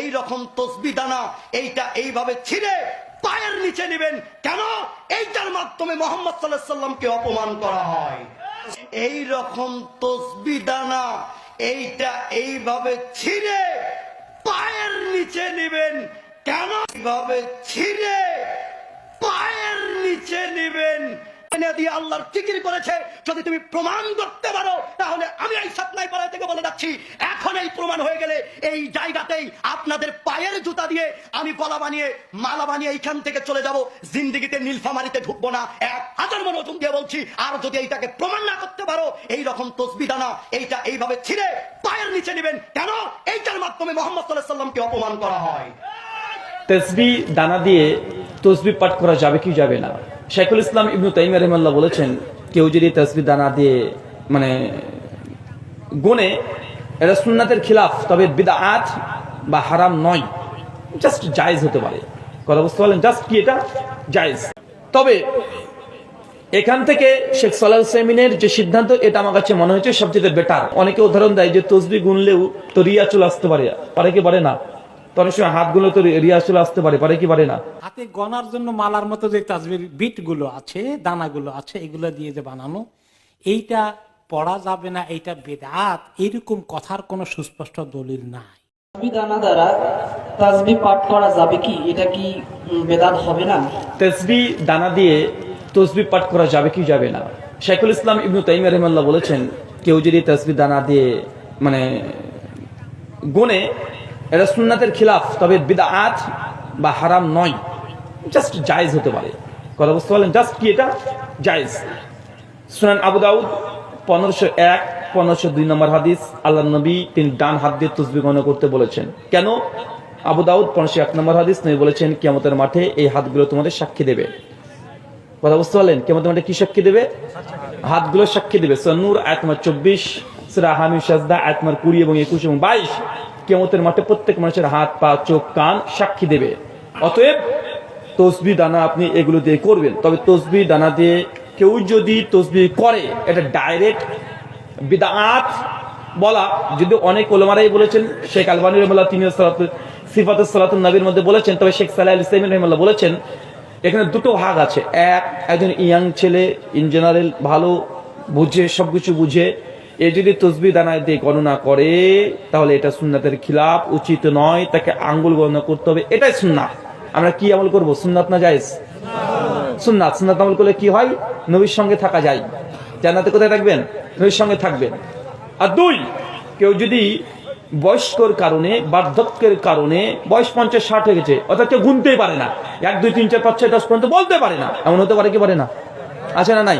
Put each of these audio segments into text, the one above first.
এই রকম তসবি দানা এইটা এইভাবে ছিঁড়ে পায়ের নিচে নেবেন। কেন? এইটার মাধ্যমে মোহাম্মদ সাল্লাহ সাল্লামকে অপমান করা হয়। এই রকম তসবি দানা এইটা এইভাবে ছিঁড়ে পায়ের নিচে নেবেন। কেন? এইভাবে ছিঁড়ে পায়ের নিচে নেবেন। আল্লাহর ফিকির করেছে। যদি তুমি প্রমাণ করতে পারো, তাহলে আমি এই সাতনাই পাড়া থেকে বলে যাচ্ছি এখন এই প্রমাণ হয়ে গেলে এই জায়গাতেই আপনাদের পায়ের জুতা দিয়ে আমি গলা বানিয়ে, মালা বানিয়ে এইখান থেকে চলে যাব। জিন্দিগিতে নীলফামারিতে ঢুকবো না। এক হাজার মনে ওজন দিয়ে বলছি, আর যদি এইটাকে প্রমাণ না করতে পারো এই রকম তসবি দানা, এইটা এইভাবে ছিঁড়ে পায়ের নিচে নেবেন। কেন? এইটার মাধ্যমে মোহাম্মদ সাল্লাহ সাল্লামকে অপমান করা হয়। তসবি দানা দিয়ে তসবি পাঠ করা যাবে কি যাবে না? শেখুল ইসলাম ইবনু তাইমিয়া রহমাল্লাহ বলেছেন, কেউ যদি তসবি দানা দিয়ে মানে গুনে এটা সুন্নাতের খিলাফ, তবে বিদআত বা হারাম নয়। জাস্ট জায়েজ হতে পারে। কথা বুঝতে পারলেন? জাস্ট কি এটা? জায়েজ। তবে এখান থেকে শেখ সালাহ সেমিনের যে সিদ্ধান্ত, এটা আমার কাছে মনে হয়েছে সবচেয়ে বেটার। অনেকে উদাহরণ দেয় যে তসবি গুনলেও তো রিয়া চলে আসতে পারে। পারে কি পারে না? তো অনেক সময় হাতগুলো তো রিয়া চলে আসতে পারে। পারে কি পারে না? হাতে গনার জন্য মালার মতো যে তাজবির বিটগুলো আছে, দানাগুলো আছে, এগুলো দিয়ে যে বানানো, এইটা পড়া যাবে না এইটা বেদাত এরকম কথার কোনো সুস্পষ্ট দলিল নাই। তাসবি দ্বারা তাসবি পাঠ করা যাবে কি? এটা কি বেদাত হবে না? তসবি দানা দিয়ে তসবি পাঠ করা যাবে কি যাবে না? শেখুল ইসলাম ইবনু তাইমিয়া রহমাল্লাহ বলেছেন কেউ যদি তসবি দানা দিয়ে মানে গুনে এটা সুন্নাতের খিলাফ তবে বিদআত বা হারাম নয়। জাস্ট জায়েজ হতে পারে। কথা বুঝতে পারলেন? জাস্ট কি এটা? জায়েজ। সুনান আবু দাউদ পনেরোশো এক, পনেরোশো দুই নম্বর হাদিস আল্লাহ নবী তিনি ডান হাত দিয়ে তসবি গণনা করতে বলেছেন। কেন? আবু দাউদ পনেরোশো এক নম্বর হাদিস নবী বলেছেন, কিয়ামতের মাঠে এই হাতগুলো তোমাদের সাক্ষী দেবে। কথা বুঝতে পারলেন? কিয়ামতের মাঠে কি সাক্ষী দেবে? হাতগুলো সাক্ষী দেবে। সন্নুর আয়তমার চব্বিশ, সুরা হামি সাজদা আয়তমার কুড়ি এবং একুশ এবং বাইশ, কিয়ামতের মাঠে প্রত্যেক মানুষের হাত, পা, চোখ, কান সাক্ষী দেবে। অতএব তসবি দানা আপনি এগুলো দিয়ে করবেন। তবে তসবি দানা দিয়ে কেউ যদি তসবি করে, এটা ডাইরেক্ট বিদাত বলা, যদি অনেক ওলামারাই বলেছেন, শেখ আলবানী রহমাল্লাহ তিনি সিফাত সালাতুল নবীর মধ্যে বলেছেন, তবে শেখ সালাহ ইসলাম রহমাল্লাহ বলেছেন, এখানে দুটো ভাগ আছে। এক, একজন ইয়াং ছেলে ইন জেনারেল ভালো, বুঝে, সবকিছু বুঝে, এ যদি তসবি দানা দিয়ে গণনা করে, তাহলে এটা সুন্নাতের খিলাফ, উচিত নয়, তাকে আঙ্গুল গণনা করতে হবে, এটাই সুন্নাত আমরা কি আমল করব? সুন্নাত না জায়েজ? সুন্নাত সুন্নাত আমল করলে কি হয়? নবীর সঙ্গে থাকা যায়। জান্নাতে কোথায় থাকবেন? নবীর সঙ্গে থাকবেন। আর দুই, কেউ যদি বয়স্কর কারণে, বার্ধক্যের কারণে বয়স পঞ্চাশ, ষাট হয়ে গেছে, অর্থাৎ কেউ গুনতেই পারে না। এক, দুই, তিন, চার, পাঁচ, ছয়, দশ পর্যন্ত বলতে পারে না। এমন হতে পারে কি পারে না? আছে না নাই?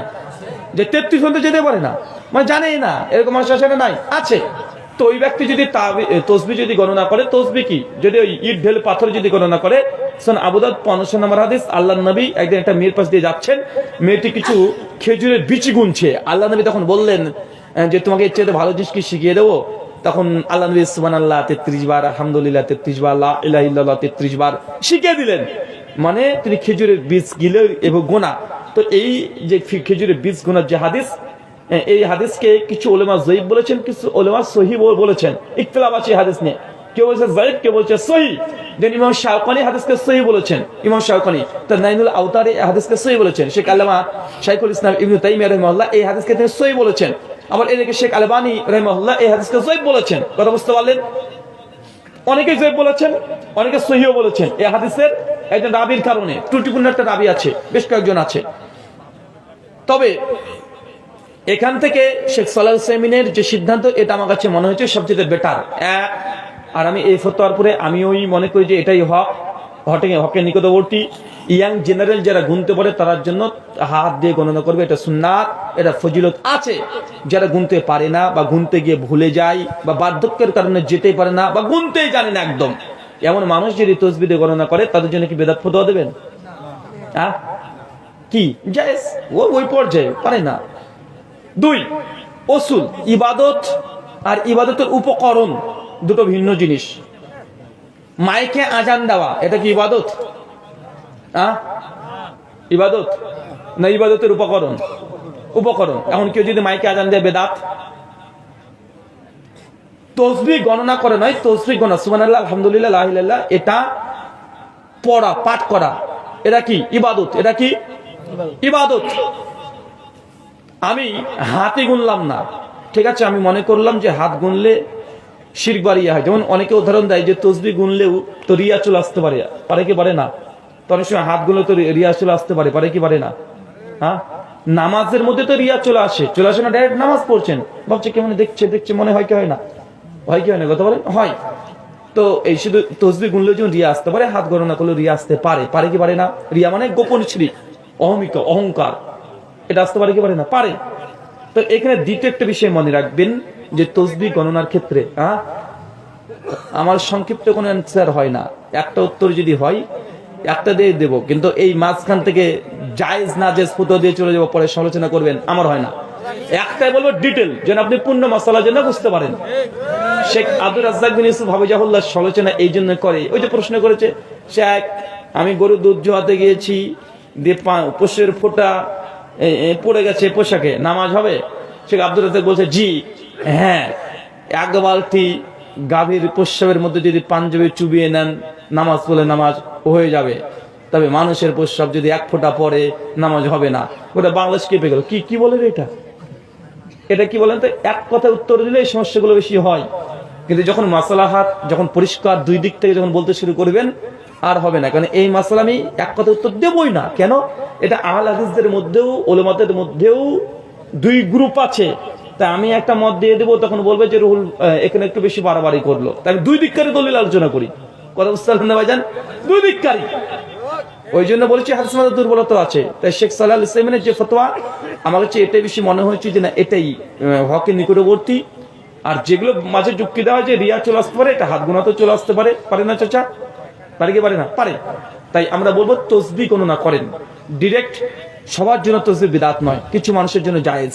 যে তেত্রিশ পর্যন্ত যেতে পারে না। মানে জানেই না, এরকম মানুষ আছে না নাই? আছে। তো ওই ব্যক্তি যদি তসবি যদি গণনা করে, তসবি কি? যদি ওই ইট, ঢেল, পাথর যদি গণনা করে শোন আবুদাদ পনেরোশো নম্বর হাদিস আল্লাহ নবী একদিন একটা মেয়ের পাশ দিয়ে যাচ্ছেন। মেয়েটি কিছু খেজুরের বিচি গুনছে। আল্লাহ নবী তখন বললেন যে তোমাকে এর ভালো জিনিস কি শিখিয়ে দেবো। তখন আল্লাহ নবী সুবান আল্লাহ তেত্রিশ বার, আলহামদুলিল্লাহ তেত্রিশ বার আল্লাহ ইলাহ তেত্রিশ বার শিখিয়ে দিলেন। মানে তিনি খেজুরের বীজ গিলে এবং গোনা। তো এই যে খেজুরের বীজ গোনার যে হাদিস এই হাদিসকে কিছু ওলেমা জয়ীব বলেছেন, কিছু ওলেমা সহি বলেছেন। ইকতলাফ আছে হাদিস নিয়ে। কেউ বলছে জয়ীব কেউ বলছে সহি? ইমাম শাহকানি হাদিসকে সহি বলেছেন। ইমাম শাহকানি তার নাইনুল আউতারে এই হাদিসকে সহি বলেছেন। শেখ আল্লামা শাইখুল ইসলাম ইবনু তাইমিয়া রহমাল্লাহ এই হাদিসকে তিনি সহি বলেছেন। আবার এদিকে শেখ আলবানী রহমাল্লাহ এই হাদিসকে জয়ীব বলেছেন। কথা বুঝতে পারলেন? অনেকে জয়ীব বলেছেন, অনেকে সহিও বলেছেন। এই হাদিসের একজন রাবির কারণে, ত্রুটিপূর্ণ একটা রাবি আছে, বেশ কয়েকজন আছে। তবে এখান থেকে শেখ সালাহ সেমিনের যে সিদ্ধান্ত, এটা আমার কাছে মনে হয়েছে সবচেয়ে বেটার। এক আর আমি এই ফতোয়ার পরে আমি ওই মনে করি যে এটাই হক হটে হকের নিকটবর্তী। ইয়াং জেনারেল যারা গুনতে পারে তার জন্য হাত দিয়ে গণনা করবে, এটা সুন্নাত, এটা ফজিলত আছে। যারা গুনতে পারে না বা গুনতে গিয়ে ভুলে যায় বা বার্ধক্যের কারণে যেতে পারে না বা গুনতেই জানে না একদম, এমন মানুষ যদি তসবিদে গণনা করে, তাদের জন্য কি বেদাত ফতোয়া দেবেন? হ্যাঁ কি? জায়েজ। ও ওই পর্যায়ে পারে না। দুই অসুল ইবাদত আর ইবাদতের উপকরণ দুটো ভিন্ন জিনিস। মাইকে আজান দেওয়া, এটা কি ইবাদত? ইবাদত? না, ইবাদতের উপকরণ। উপকরণ। এখন কেউ যদি মাইকে আজান দেয়, বেদাত? তসবি গণনা করে নয় তসবি গণনা। সুবহানাল্লাহ, আলহামদুলিল্লাহ, লা এটা পড়া, পাঠ করা। এটা কি? ইবাদত। এটা কি? ইবাদত। আমি হাতে গুনলাম না। ঠিক আছে, আমি মনে করলাম যে হাত গুনলে শির বাড়িয়ে হয়। যেমন অনেকে উদাহরণ দেয় যে তসবি গুনলেও তো রিয়া চলে আসতে পারে। পারে কি পারে না? তো অনেক সময় হাত গুনলে তো রিয়া চলে আসতে পারে পারে কি পারে না? হ্যাঁ? নামাজের মধ্যে তো রিয়া চলে আসে। চলে আসে না ডাইরেক্ট নামাজ পড়ছেন। ভাবছে কেমন দেখছে দেখছে মনে হয় কি হয় না? হয় কি হয় না, কথা বলেন? হয়। তো এই শুধু তসবি গুনলে যেমন রিয়া আসতে পারে, হাত গণনা করলে রিয়া আসতে পারে। পারে কি পারে না? রিয়া মানে গোপন শ্রী অহমিকা, অহংকার। এটা আসতে পারে কি পারে না? পারে। তো এখানে দ্বিতীয় একটা বিষয় মনে রাখবেন যে তসবি গণনার ক্ষেত্রে হ্যাঁ আমার সংক্ষিপ্ত কোনো অ্যান্সার হয় না। একটা উত্তর যদি হয়, একটা দিয়ে দেব, কিন্তু এই মাঝখান থেকে জায়েজ না জেজ ফুটো দিয়ে চলে যাব, পরে সমালোচনা করবেন, আমার হয় না। একটাই বলব ডিটেল যেন আপনি পূর্ণ মশলা যেন বুঝতে পারেন। শেখ আব্দুল রাজ্জাক বিন ইউসুফ হাবিজাহুল্লাহ সমালোচনা এই জন্য করে, ওই যে প্রশ্ন করেছে, শেখ, আমি গরু দুধ জোয়াতে গিয়েছি, দিয়ে পোষের ফোঁটা পড়ে গেছে পোশাকে, নামাজ হবে? শেখ আব্দুল রাজ্জাক বলছে, জি হ্যাঁ। এক বালতি গাভীর প্রস্রাবের মধ্যে যদি পাঞ্জাবি চুবিয়ে নেন, নামাজ পড়লে নামাজ হয়ে যাবে। তবে মানুষের প্রস্রাব যদি এক ফোঁটা পরে নামাজ হবে না। ওটা বাংলাদেশ কেঁপে গেল। কি কি বলে এটা? এটা কি বলেন তো? এক কথা উত্তর দিলে এই সমস্যাগুলো বেশি হয়। কিন্তু যখন মাসালা হাত যখন পরিষ্কার দুই দিক থেকে যখন বলতে শুরু করবেন, আর হবে না। কারণ এই মাসালা আমি এক কথা উত্তর দেবই না। কেন? এটা আহল হাদিসদের মধ্যেও ওলেমাদের মধ্যেও দুই গ্রুপ আছে। তা আমি একটা মত দিয়ে দেবো, তখন বলবে যে রুহুল এখানে একটু বেশি বাড়াবাড়ি করল। তাই আমি দুই দিককারই দলিল আলোচনা করি। কথা বুঝতে পারলেন ভাইজান? দুই দিককারই ওই জন্য বলেছি, হাদিস দুর্বলতা আছে। তাই শেখ সাল্লাহ ইসলামের যে ফতোয়া, আমার কাছে এটাই বেশি মনে হয়েছে যে না, এটাই হকের নিকটবর্তী। আর যেগুলো মাঝে যুক্তি দেওয়া হয় যে রিয়া চলে আসতে পারে, এটা হাত গোনাতে চলে আসতে পারে। পারে না চাচা? পারে কি পারে না? পারে। তাই আমরা বলব, তসবি কোনো না করেন। ডিরেক্ট সবার জন্য তসবি বিদাত নয়, কিছু মানুষের জন্য জায়েজ।